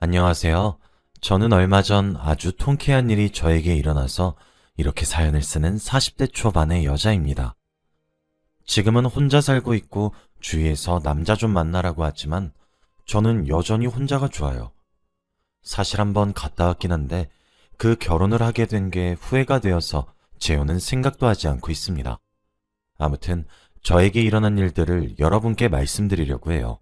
안녕하세요. 저는 얼마 전 아주 통쾌한 일이 저에게 일어나서 이렇게 사연을 쓰는 40대 초반의 여자입니다. 지금은 혼자 살고 있고 주위에서 남자 좀 만나라고 하지만 저는 여전히 혼자가 좋아요. 사실 한번 갔다 왔긴 한데 그 결혼을 하게 된 게 후회가 되어서 재혼은 생각도 하지 않고 있습니다. 아무튼 저에게 일어난 일들을 여러분께 말씀드리려고 해요.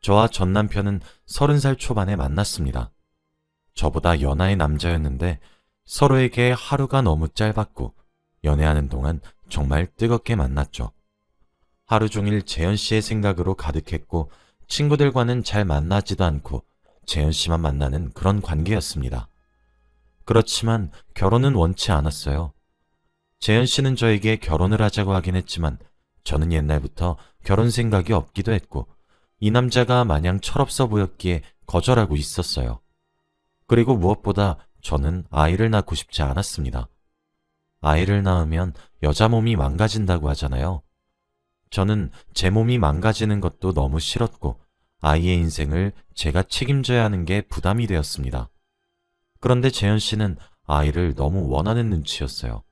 저와 전 남편은 30살 초반에 만났습니다. 저보다 연하의 남자였는데 서로에게 하루가 너무 짧았고 연애하는 동안 정말 뜨겁게 만났죠. 하루 종일 재현 씨의 생각으로 가득했고 친구들과는 잘 만나지도 않고 재현 씨만 만나는 그런 관계였습니다. 그렇지만 결혼은 원치 않았어요. 재현 씨는 저에게 결혼을 하자고 하긴 했지만 저는 옛날부터 결혼 생각이 없기도 했고 이 남자가 마냥 철없어 보였기에 거절하고 있었어요. 그리고 무엇보다 저는 아이를 낳고 싶지 않았습니다. 아이를 낳으면 여자 몸이 망가진다고 하잖아요. 저는 제 몸이 망가지는 것도 너무 싫었고 아이의 인생을 제가 책임져야 하는 게 부담이 되었습니다. 그런데 재현 씨는 아이를 너무 원하는 눈치였어요.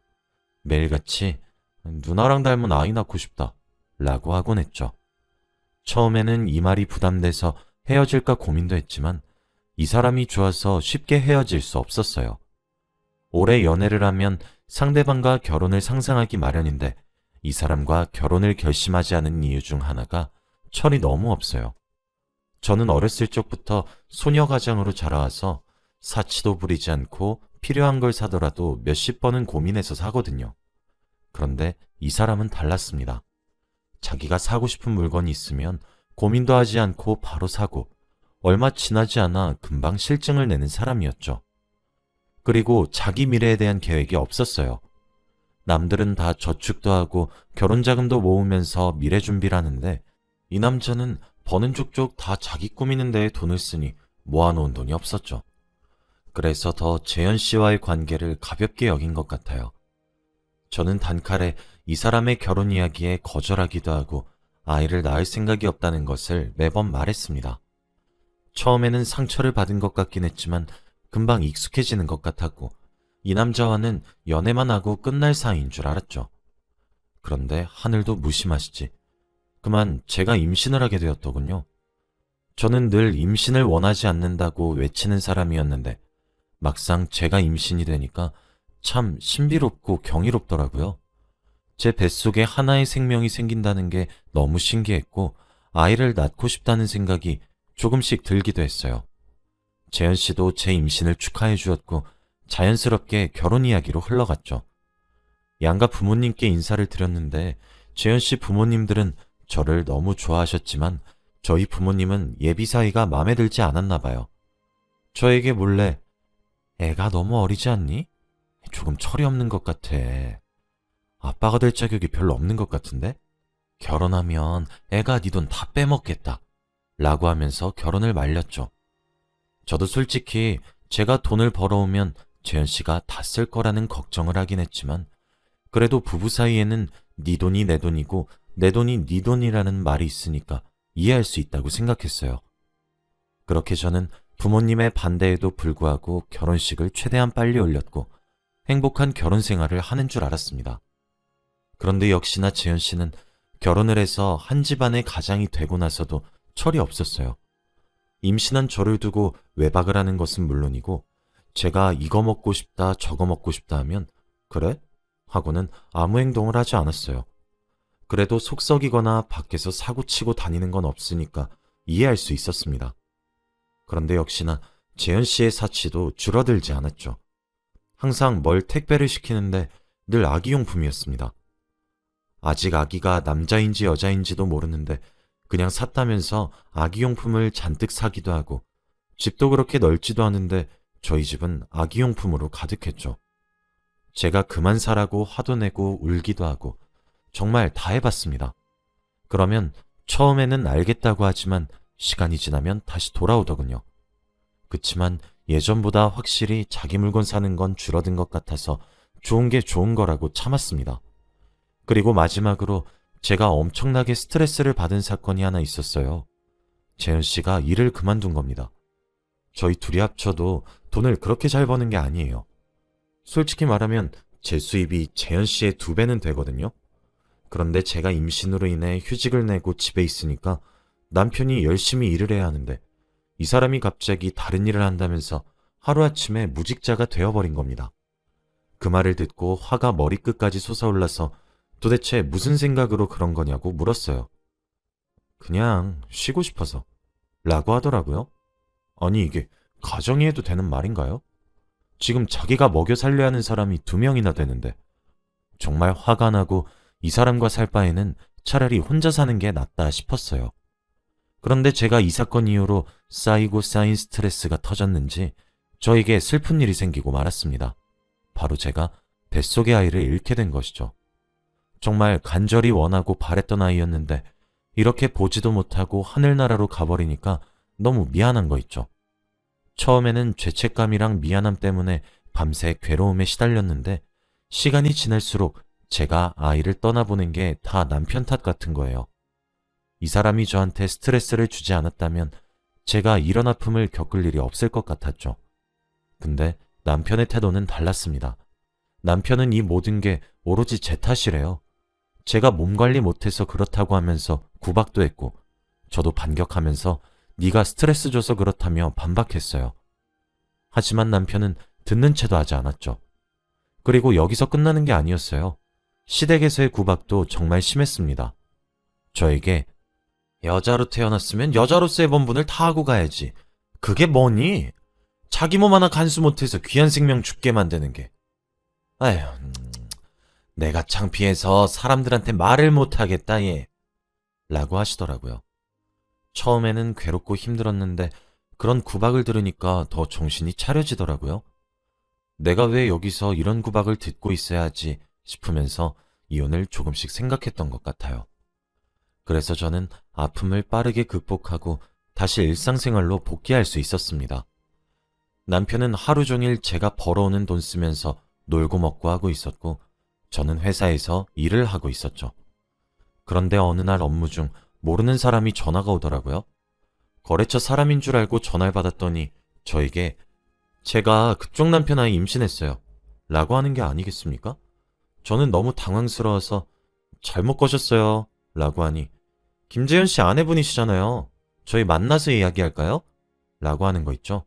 매일같이 누나랑 닮은 아이 낳고 싶다 라고 하곤 했죠. 처음에는 이 말이 부담돼서 헤어질까 고민도 했지만 이 사람이 좋아서 쉽게 헤어질 수 없었어요. 오래 연애를 하면 상대방과 결혼을 상상하기 마련인데 이 사람과 결혼을 결심하지 않은 이유 중 하나가 철이 너무 없어요. 저는 어렸을 적부터 소녀 가장으로 자라와서 사치도 부리지 않고 필요한 걸 사더라도 몇십 번은 고민해서 사거든요. 그런데 이 사람은 달랐습니다. 자기가 사고 싶은 물건이 있으면 고민도 하지 않고 바로 사고 얼마 지나지 않아 금방 실증을 내는 사람이었죠. 그리고 자기 미래에 대한 계획이 없었어요. 남들은 다 저축도 하고 결혼 자금도 모으면서 미래 준비를 하는데 이 남자는 버는 족족 다 자기 꾸미는 데에 돈을 쓰니 모아놓은 돈이 없었죠. 그래서 더 재현 씨와의 관계를 가볍게 여긴 것 같아요. 저는 단칼에 이 사람의 결혼 이야기에 거절하기도 하고 아이를 낳을 생각이 없다는 것을 매번 말했습니다. 처음에는 상처를 받은 것 같긴 했지만 금방 익숙해지는 것 같았고 이 남자와는 연애만 하고 끝날 사이인 줄 알았죠. 그런데 하늘도 무심하시지. 그만 제가 임신을 하게 되었더군요. 저는 늘 임신을 원하지 않는다고 외치는 사람이었는데 막상 제가 임신이 되니까 참 신비롭고 경이롭더라고요. 제 뱃속에 하나의 생명이 생긴다는 게 너무 신기했고 아이를 낳고 싶다는 생각이 조금씩 들기도 했어요. 재현 씨도 제 임신을 축하해 주었고 자연스럽게 결혼 이야기로 흘러갔죠. 양가 부모님께 인사를 드렸는데 재현 씨 부모님들은 저를 너무 좋아하셨지만 저희 부모님은 예비 사이가 마음에 들지 않았나 봐요. 저에게 몰래 애가 너무 어리지 않니? 조금 철이 없는 것 같아. 아빠가 될 자격이 별로 없는 것 같은데? 결혼하면 애가 네 돈 다 빼먹겠다. 라고 하면서 결혼을 말렸죠. 저도 솔직히 제가 돈을 벌어오면 재현 씨가 다 쓸 거라는 걱정을 하긴 했지만 그래도 부부 사이에는 네 돈이 내 돈이고 내 돈이 네 돈이라는 말이 있으니까 이해할 수 있다고 생각했어요. 그렇게 저는 부모님의 반대에도 불구하고 결혼식을 최대한 빨리 올렸고 행복한 결혼 생활을 하는 줄 알았습니다. 그런데 역시나 재현 씨는 결혼을 해서 한 집안의 가장이 되고 나서도 철이 없었어요. 임신한 저를 두고 외박을 하는 것은 물론이고 제가 이거 먹고 싶다 저거 먹고 싶다 하면 그래? 하고는 아무 행동을 하지 않았어요. 그래도 속썩이거나 밖에서 사고치고 다니는 건 없으니까 이해할 수 있었습니다. 그런데 역시나 재현 씨의 사치도 줄어들지 않았죠. 항상 뭘 택배를 시키는데 늘 아기용품이었습니다. 아직 아기가 남자인지 여자인지도 모르는데 그냥 샀다면서 아기용품을 잔뜩 사기도 하고 집도 그렇게 넓지도 않은데 저희 집은 아기용품으로 가득했죠. 제가 그만 사라고 화도 내고 울기도 하고 정말 다 해봤습니다. 그러면 처음에는 알겠다고 하지만 시간이 지나면 다시 돌아오더군요. 그치만 예전보다 확실히 자기 물건 사는 건 줄어든 것 같아서 좋은 게 좋은 거라고 참았습니다. 그리고 마지막으로 제가 엄청나게 스트레스를 받은 사건이 하나 있었어요. 재현 씨가 일을 그만둔 겁니다. 저희 둘이 합쳐도 돈을 그렇게 잘 버는 게 아니에요. 솔직히 말하면 제 수입이 재현 씨의 두 배는 되거든요. 그런데 제가 임신으로 인해 휴직을 내고 집에 있으니까 남편이 열심히 일을 해야 하는데 이 사람이 갑자기 다른 일을 한다면서 하루아침에 무직자가 되어버린 겁니다. 그 말을 듣고 화가 머리끝까지 솟아올라서 도대체 무슨 생각으로 그런 거냐고 물었어요. 그냥 쉬고 싶어서. 라고 하더라고요. 아니, 이게 가정이 해도 되는 말인가요? 지금 자기가 먹여 살려야 하는 사람이 두 명이나 되는데. 정말 화가 나고 이 사람과 살 바에는 차라리 혼자 사는 게 낫다 싶었어요. 그런데 제가 이 사건 이후로 쌓이고 쌓인 스트레스가 터졌는지 저에게 슬픈 일이 생기고 말았습니다. 바로 제가 뱃속의 아이를 잃게 된 것이죠. 정말 간절히 원하고 바랬던 아이였는데 이렇게 보지도 못하고 하늘나라로 가버리니까 너무 미안한 거 있죠. 처음에는 죄책감이랑 미안함 때문에 밤새 괴로움에 시달렸는데 시간이 지날수록 제가 아이를 떠나보낸 게 다 남편 탓 같은 거예요. 이 사람이 저한테 스트레스를 주지 않았다면 제가 이런 아픔을 겪을 일이 없을 것 같았죠. 근데 남편의 태도는 달랐습니다. 남편은 이 모든 게 오로지 제 탓이래요. 제가 몸 관리 못해서 그렇다고 하면서 구박도 했고 저도 반격하면서 네가 스트레스 줘서 그렇다며 반박했어요. 하지만 남편은 듣는 채도 하지 않았죠. 그리고 여기서 끝나는 게 아니었어요. 시댁에서의 구박도 정말 심했습니다. 저에게 여자로 태어났으면 여자로서의 본분을 다 하고 가야지. 그게 뭐니? 자기 몸 하나 간수 못해서 귀한 생명 죽게 만드는 게. 아휴, 음, 내가 창피해서 사람들한테 말을 못하겠다, 얘. 라고 하시더라고요. 처음에는 괴롭고 힘들었는데 그런 구박을 들으니까 더 정신이 차려지더라고요. 내가 왜 여기서 이런 구박을 듣고 있어야 하지 싶으면서 이혼을 조금씩 생각했던 것 같아요. 그래서 저는 아픔을 빠르게 극복하고 다시 일상생활로 복귀할 수 있었습니다. 남편은 하루 종일 제가 벌어오는 돈 쓰면서 놀고 먹고 하고 있었고, 저는 회사에서 일을 하고 있었죠. 그런데 어느 날 업무 중 모르는 사람이 전화가 오더라고요. 거래처 사람인 줄 알고 전화를 받았더니 저에게 제가 그쪽 남편 아이 임신했어요. 라고 하는 게 아니겠습니까? 저는 너무 당황스러워서 잘못 거셨어요. 라고 하니 김재현 씨 아내분이시잖아요. 저희 만나서 이야기할까요? 라고 하는 거 있죠.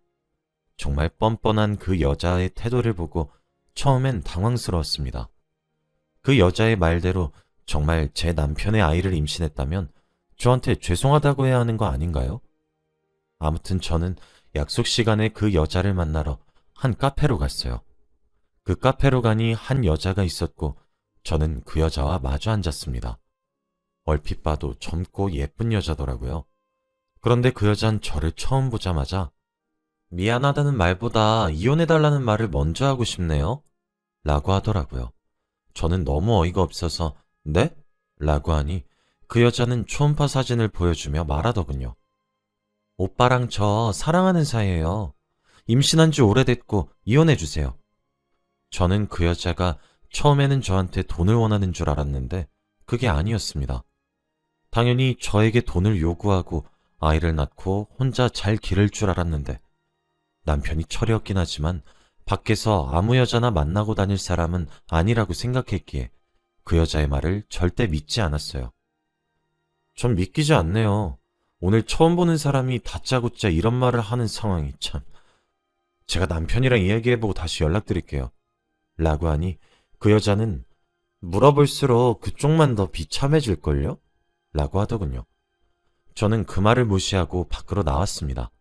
정말 뻔뻔한 그 여자의 태도를 보고 처음엔 당황스러웠습니다. 그 여자의 말대로 정말 제 남편의 아이를 임신했다면 저한테 죄송하다고 해야 하는 거 아닌가요? 아무튼 저는 약속 시간에 그 여자를 만나러 한 카페로 갔어요. 그 카페로 가니 한 여자가 있었고 저는 그 여자와 마주 앉았습니다. 얼핏 봐도 젊고 예쁜 여자더라고요. 그런데 그 여잔 저를 처음 보자마자 미안하다는 말보다 이혼해달라는 말을 먼저 하고 싶네요. 라고 하더라고요. 저는 너무 어이가 없어서 네? 라고 하니 그 여자는 초음파 사진을 보여주며 말하더군요. 오빠랑 저 사랑하는 사이예요. 임신한 지 오래됐고 이혼해주세요. 저는 그 여자가 처음에는 저한테 돈을 원하는 줄 알았는데 그게 아니었습니다. 당연히 저에게 돈을 요구하고 아이를 낳고 혼자 잘 기를 줄 알았는데 남편이 철이 없긴 하지만 밖에서 아무 여자나 만나고 다닐 사람은 아니라고 생각했기에 그 여자의 말을 절대 믿지 않았어요. 전 믿기지 않네요. 오늘 처음 보는 사람이 다짜고짜 이런 말을 하는 상황이 참. 제가 남편이랑 이야기해보고 다시 연락드릴게요. 라고 하니 그 여자는 물어볼수록 그쪽만 더 비참해질걸요? 라고 하더군요. 저는 그 말을 무시하고 밖으로 나왔습니다.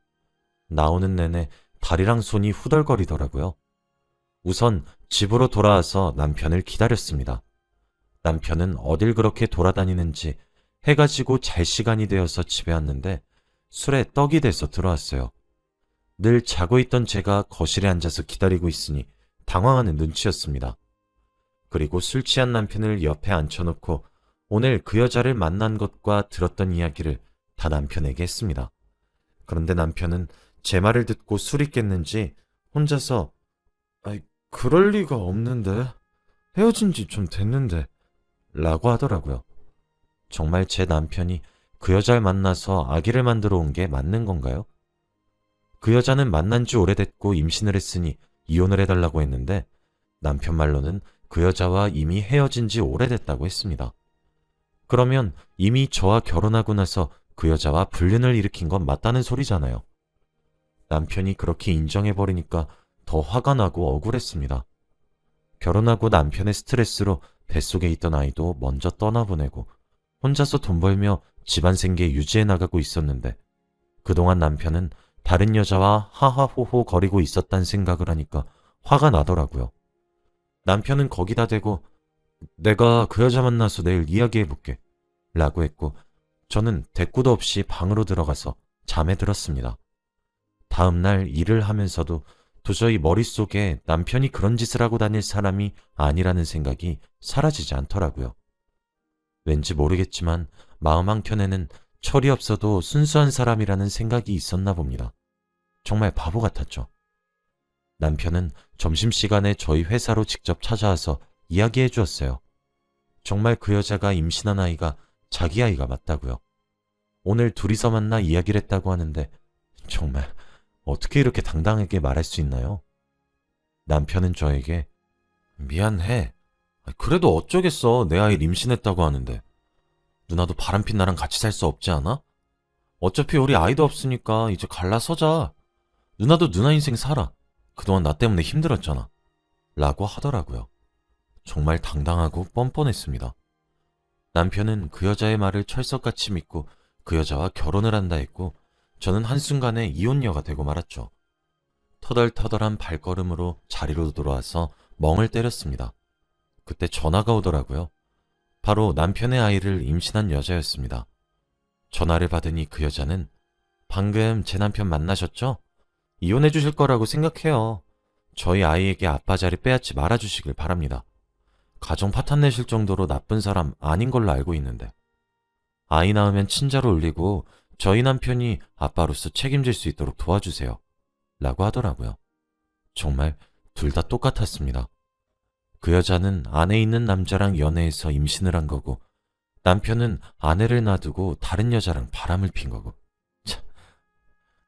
나오는 내내 다리랑 손이 후덜거리더라고요. 우선 집으로 돌아와서 남편을 기다렸습니다. 남편은 어딜 그렇게 돌아다니는지 해가 지고 잘 시간이 되어서 집에 왔는데 술에 떡이 돼서 들어왔어요. 늘 자고 있던 제가 거실에 앉아서 기다리고 있으니 당황하는 눈치였습니다. 그리고 술 취한 남편을 옆에 앉혀놓고 오늘 그 여자를 만난 것과 들었던 이야기를 다 남편에게 했습니다. 그런데 남편은 제 말을 듣고 술이 깼는지 혼자서 아이 그럴 리가 없는데 헤어진 지 좀 됐는데 라고 하더라고요. 정말 제 남편이 그 여자를 만나서 아기를 만들어 온 게 맞는 건가요? 그 여자는 만난 지 오래됐고 임신을 했으니 이혼을 해달라고 했는데 남편 말로는 그 여자와 이미 헤어진 지 오래됐다고 했습니다. 그러면 이미 저와 결혼하고 나서 그 여자와 불륜을 일으킨 건 맞다는 소리잖아요. 남편이 그렇게 인정해버리니까 더 화가 나고 억울했습니다. 결혼하고 남편의 스트레스로 뱃속에 있던 아이도 먼저 떠나보내고 혼자서 돈 벌며 집안 생계 유지해 나가고 있었는데 그동안 남편은 다른 여자와 하하호호 거리고 있었단 생각을 하니까 화가 나더라고요. 남편은 거기다 대고 내가 그 여자 만나서 내일 이야기해 볼게 라고 했고 저는 대꾸도 없이 방으로 들어가서 잠에 들었습니다. 다음날 일을 하면서도 도저히 머릿속에 남편이 그런 짓을 하고 다닐 사람이 아니라는 생각이 사라지지 않더라고요. 왠지 모르겠지만 마음 한켠에는 철이 없어도 순수한 사람이라는 생각이 있었나 봅니다. 정말 바보 같았죠. 남편은 점심시간에 저희 회사로 직접 찾아와서 이야기해 주었어요. 정말 그 여자가 임신한 아이가 자기 아이가 맞다고요. 오늘 둘이서 만나 이야기를 했다고 하는데 정말 어떻게 이렇게 당당하게 말할 수 있나요? 남편은 저에게 미안해. 그래도 어쩌겠어. 내 아이를 임신했다고 하는데. 누나도 바람핀 나랑 같이 살 수 없지 않아? 어차피 우리 아이도 없으니까 이제 갈라서자. 누나도 누나 인생 살아. 그동안 나 때문에 힘들었잖아. 라고 하더라고요. 정말 당당하고 뻔뻔했습니다. 남편은 그 여자의 말을 철석같이 믿고 그 여자와 결혼을 한다 했고 저는 한순간에 이혼녀가 되고 말았죠. 터덜터덜한 발걸음으로 자리로 돌아와서 멍을 때렸습니다. 그때 전화가 오더라고요. 바로 남편의 아이를 임신한 여자였습니다. 전화를 받으니 그 여자는 방금 제 남편 만나셨죠? 이혼해 주실 거라고 생각해요. 저희 아이에게 아빠 자리 빼앗지 말아 주시길 바랍니다. 가정 파탄 내실 정도로 나쁜 사람 아닌 걸로 알고 있는데. 아이 낳으면 친자로 올리고 저희 남편이 아빠로서 책임질 수 있도록 도와주세요. 라고 하더라고요. 정말 둘 다 똑같았습니다. 그 여자는 아내 있는 남자랑 연애해서 임신을 한 거고, 남편은 아내를 놔두고 다른 여자랑 바람을 핀 거고. 참,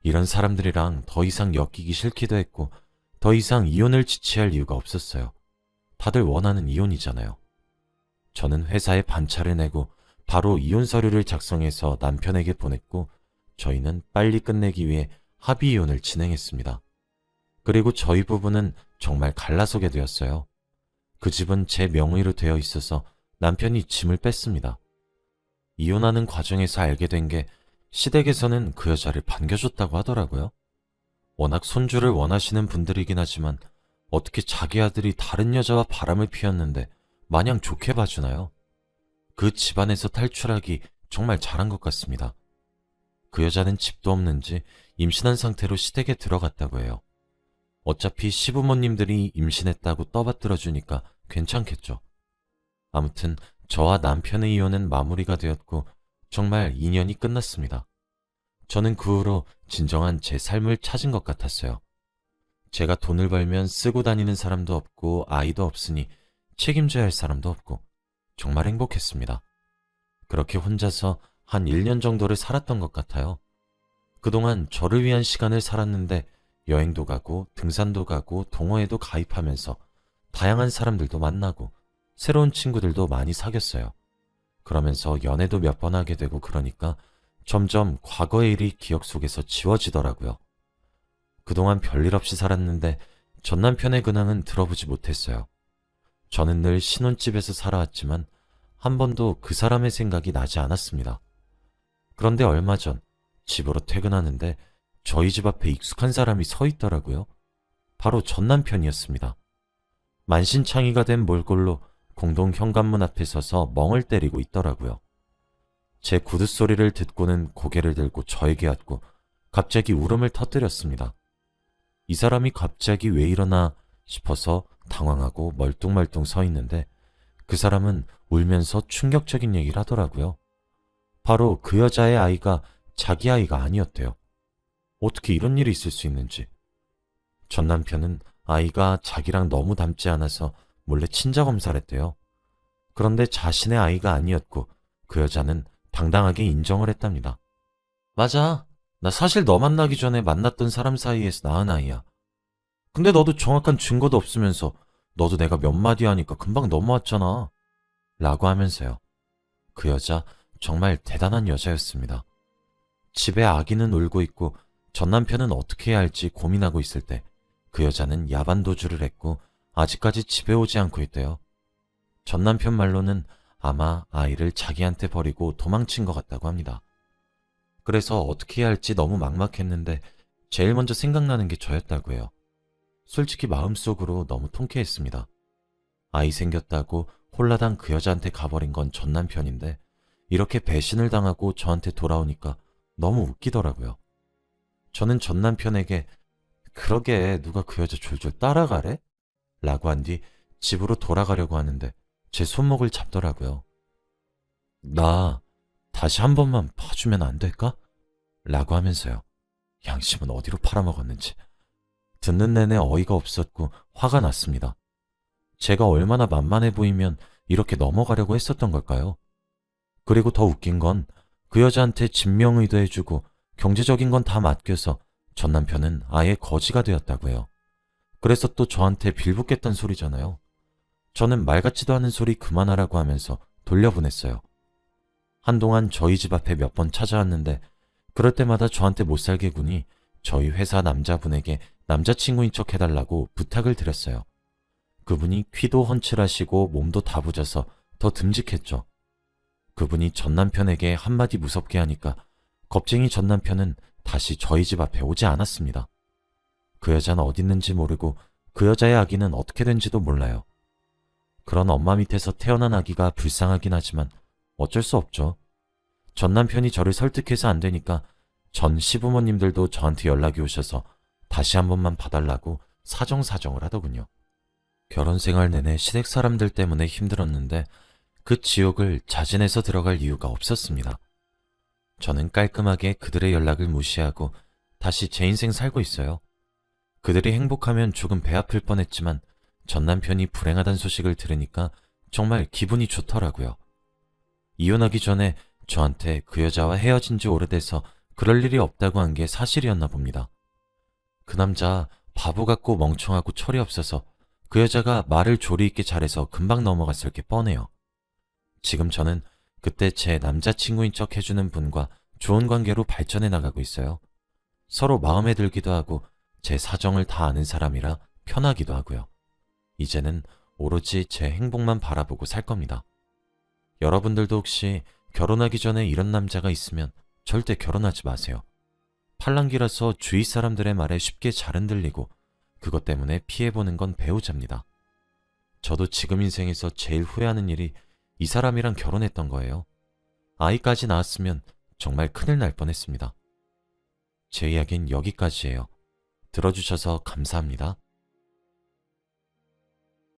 이런 사람들이랑 더 이상 엮이기 싫기도 했고, 더 이상 이혼을 지치할 이유가 없었어요. 다들 원하는 이혼이잖아요. 저는 회사에 반차를 내고 바로 이혼 서류를 작성해서 남편에게 보냈고 저희는 빨리 끝내기 위해 합의 이혼을 진행했습니다. 그리고 저희 부부는 정말 갈라서게 되었어요. 그 집은 제 명의로 되어 있어서 남편이 짐을 뺐습니다. 이혼하는 과정에서 알게 된 게 시댁에서는 그 여자를 반겨줬다고 하더라고요. 워낙 손주를 원하시는 분들이긴 하지만 어떻게 자기 아들이 다른 여자와 바람을 피웠는데 마냥 좋게 봐주나요? 그 집안에서 탈출하기 정말 잘한 것 같습니다. 그 여자는 집도 없는지 임신한 상태로 시댁에 들어갔다고 해요. 어차피 시부모님들이 임신했다고 떠받들어 주니까 괜찮겠죠. 아무튼 저와 남편의 이혼은 마무리가 되었고 정말 인연이 끝났습니다. 저는 그 후로 진정한 제 삶을 찾은 것 같았어요. 제가 돈을 벌면 쓰고 다니는 사람도 없고 아이도 없으니 책임져야 할 사람도 없고 정말 행복했습니다. 그렇게 혼자서 한 1년 정도를 살았던 것 같아요. 그동안 저를 위한 시간을 살았는데 여행도 가고 등산도 가고 동호회도 가입하면서 다양한 사람들도 만나고 새로운 친구들도 많이 사귀었어요. 그러면서 연애도 몇 번 하게 되고 그러니까 점점 과거의 일이 기억 속에서 지워지더라고요. 그동안 별일 없이 살았는데 전 남편의 근황은 들어보지 못했어요. 저는 늘 신혼집에서 살아왔지만 한 번도 그 사람의 생각이 나지 않았습니다. 그런데 얼마 전 집으로 퇴근하는데 저희 집 앞에 익숙한 사람이 서 있더라고요. 바로 전 남편이었습니다. 만신창이가 된 몰골로 공동 현관문 앞에 서서 멍을 때리고 있더라고요. 제 구두 소리를 듣고는 고개를 들고 저에게 왔고 갑자기 울음을 터뜨렸습니다. 이 사람이 갑자기 왜 이러나 싶어서 당황하고 멀뚱멀뚱 서 있는데 그 사람은 울면서 충격적인 얘기를 하더라고요. 바로 그 여자의 아이가 자기 아이가 아니었대요. 어떻게 이런 일이 있을 수 있는지. 전 남편은 아이가 자기랑 너무 닮지 않아서 몰래 친자 검사를 했대요. 그런데 자신의 아이가 아니었고 그 여자는 당당하게 인정을 했답니다. 맞아. 나 사실 너 만나기 전에 만났던 사람 사이에서 낳은 아이야. 근데 너도 정확한 증거도 없으면서 너도 내가 몇 마디 하니까 금방 넘어왔잖아. 라고 하면서요. 그 여자 정말 대단한 여자였습니다. 집에 아기는 울고 있고 전 남편은 어떻게 해야 할지 고민하고 있을 때 그 여자는 야반 도주를 했고 아직까지 집에 오지 않고 있대요. 전 남편 말로는 아마 아이를 자기한테 버리고 도망친 것 같다고 합니다. 그래서 어떻게 해야 할지 너무 막막했는데 제일 먼저 생각나는 게 저였다고 해요. 솔직히 마음속으로 너무 통쾌했습니다. 아이 생겼다고 홀라당 그 여자한테 가버린 건 전 남편인데 이렇게 배신을 당하고 저한테 돌아오니까 너무 웃기더라고요. 저는 전 남편에게 그러게 누가 그 여자 졸졸 따라가래? 라고 한 뒤 집으로 돌아가려고 하는데 제 손목을 잡더라고요. 나 다시 한 번만 봐주면 안 될까? 라고 하면서요. 양심은 어디로 팔아먹었는지. 듣는 내내 어이가 없었고 화가 났습니다. 제가 얼마나 만만해 보이면 이렇게 넘어가려고 했었던 걸까요? 그리고 더 웃긴 건 그 여자한테 진명의도 해주고 경제적인 건 다 맡겨서 전 남편은 아예 거지가 되었다고 해요. 그래서 또 저한테 빌붙겠단 소리잖아요. 저는 말 같지도 않은 소리 그만하라고 하면서 돌려보냈어요. 한동안 저희 집 앞에 몇 번 찾아왔는데 그럴 때마다 저한테 못 살게 군이 저희 회사 남자분에게 남자친구인 척 해달라고 부탁을 드렸어요. 그분이 귀도 헌칠하시고 몸도 다부져서 더 듬직했죠. 그분이 전 남편에게 한마디 무섭게 하니까 겁쟁이 전 남편은 다시 저희 집 앞에 오지 않았습니다. 그 여자는 어딨는지 모르고 그 여자의 아기는 어떻게 된지도 몰라요. 그런 엄마 밑에서 태어난 아기가 불쌍하긴 하지만 어쩔 수 없죠. 전 남편이 저를 설득해서 안 되니까 전 시부모님들도 저한테 연락이 오셔서 다시 한 번만 봐달라고 사정사정을 하더군요. 결혼 생활 내내 시댁 사람들 때문에 힘들었는데 그 지옥을 자진해서 들어갈 이유가 없었습니다. 저는 깔끔하게 그들의 연락을 무시하고 다시 제 인생 살고 있어요. 그들이 행복하면 조금 배 아플 뻔했지만 전 남편이 불행하다는 소식을 들으니까 정말 기분이 좋더라고요. 이혼하기 전에 저한테 그 여자와 헤어진 지 오래돼서 그럴 일이 없다고 한 게 사실이었나 봅니다. 그 남자 바보 같고 멍청하고 철이 없어서 그 여자가 말을 조리 있게 잘해서 금방 넘어갔을 게 뻔해요. 지금 저는 그때 제 남자친구인 척 해주는 분과 좋은 관계로 발전해 나가고 있어요. 서로 마음에 들기도 하고 제 사정을 다 아는 사람이라 편하기도 하고요. 이제는 오로지 제 행복만 바라보고 살 겁니다. 여러분들도 혹시 결혼하기 전에 이런 남자가 있으면 절대 결혼하지 마세요. 팔랑귀라서 주위 사람들의 말에 쉽게 잘 흔들리고 그것 때문에 피해보는 건 배우자입니다. 저도 지금 인생에서 제일 후회하는 일이 이 사람이랑 결혼했던 거예요. 아이까지 낳았으면 정말 큰일 날 뻔했습니다. 제 이야기는 여기까지예요. 들어주셔서 감사합니다.